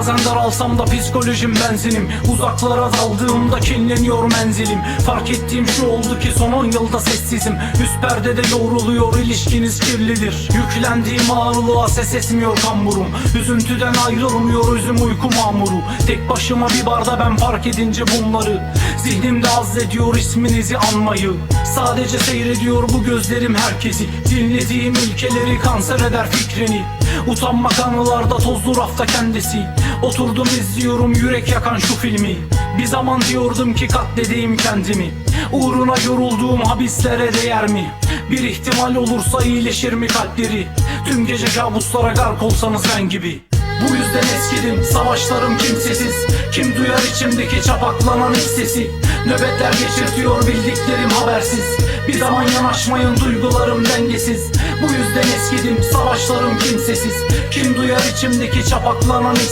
Bazen daralsam da psikolojim benzinim. Uzaklara daldığımda kinleniyor menzilim. Fark ettiğim şu oldu ki son 10 yılda sessizim. Üst perdede yoğruluyor ilişkiniz kirlidir. Yüklendiğim ağırlığa ses etmiyor kamburum. Üzüntüden ayrılmıyor üzüm uyku mamuru. Tek başıma bir barda ben fark edince bunları. Zihnimde azzediyor isminizi anmayı. Sadece seyrediyor bu gözlerim herkesi. Dinlediğim ilkeleri kanser eder fikrini Utanmak anılarda tozlu rafta kendisi. Oturdum izliyorum yürek yakan şu filmi. Bir zaman diyordum ki katledeyim kendimi. Uğruna yorulduğum habislere değer mi? Bir ihtimal olursa iyileşir mi kalpleri? Tüm gece kabuslara gark olsanız ben gibi. Bu yüzden eskidim savaşlarım kimsesiz. Kim duyar içimdeki çapaklanan iç sesi Nöbetler geçirtiyor bildiklerim habersiz. Bir zaman yanaşmayın duygularım dengesiz Bu yüzden eskidim savaşlarım kimsesiz. Kim duyar içimdeki çapaklanan iç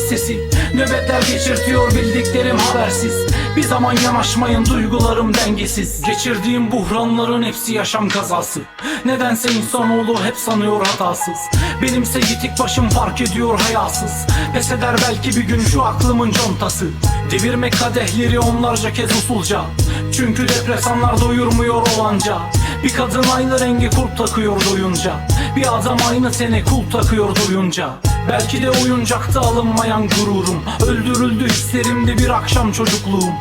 Nöbetler geçirtiyor bildiklerim habersiz. Bir zaman yanaşmayın duygularım dengesiz. Geçirdiğim buhranların hepsi yaşam kazası. Nedense insanoğlu hep sanıyor hatasız. Benimse yitik başım fark ediyor hayasız. Pes eder belki bir gün şu aklımın contası. Devirmek kadehleri onlarca kez usulca. Çünkü depresanlar doyurmuyor olanca Bir kadın aynı rengi kurt takıyor doyunca Bir adam aynı sene kul takıyor doyunca Belki de oyuncakta alınmayan gururum. Öldürüldü hislerimde bir akşam çocukluğum.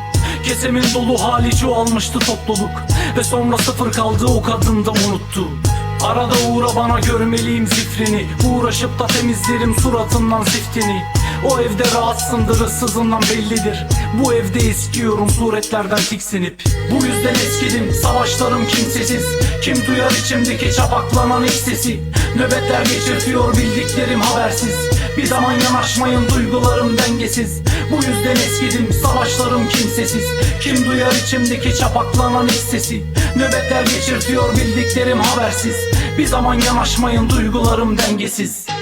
Kesemin dolu hali çoğalmıştı topluluk. Ve sonra sıfır kaldı o kadın da unuttu. Arada uğra bana görmeliyim zifrini. Uğraşıp da temizlerim suratından ziftini O evde rahatsındır ıssızından bellidir. Bu evde eskiyorum suretlerden tiksinip. Bu yüzden eskidim savaşlarım kimsesiz. Kim duyar içimdeki çapaklanan iç sesi? Nöbetler geçirtiyor bildiklerim habersiz. Bir zaman yanaşmayın duygularım dengesiz. Bu yüzden eskidim savaşlarım kimsesiz. Kim duyar içimdeki çapaklanan iç sesi? Nöbetler geçirtiyor bildiklerim habersiz. Bir zaman yanaşmayın duygularım dengesiz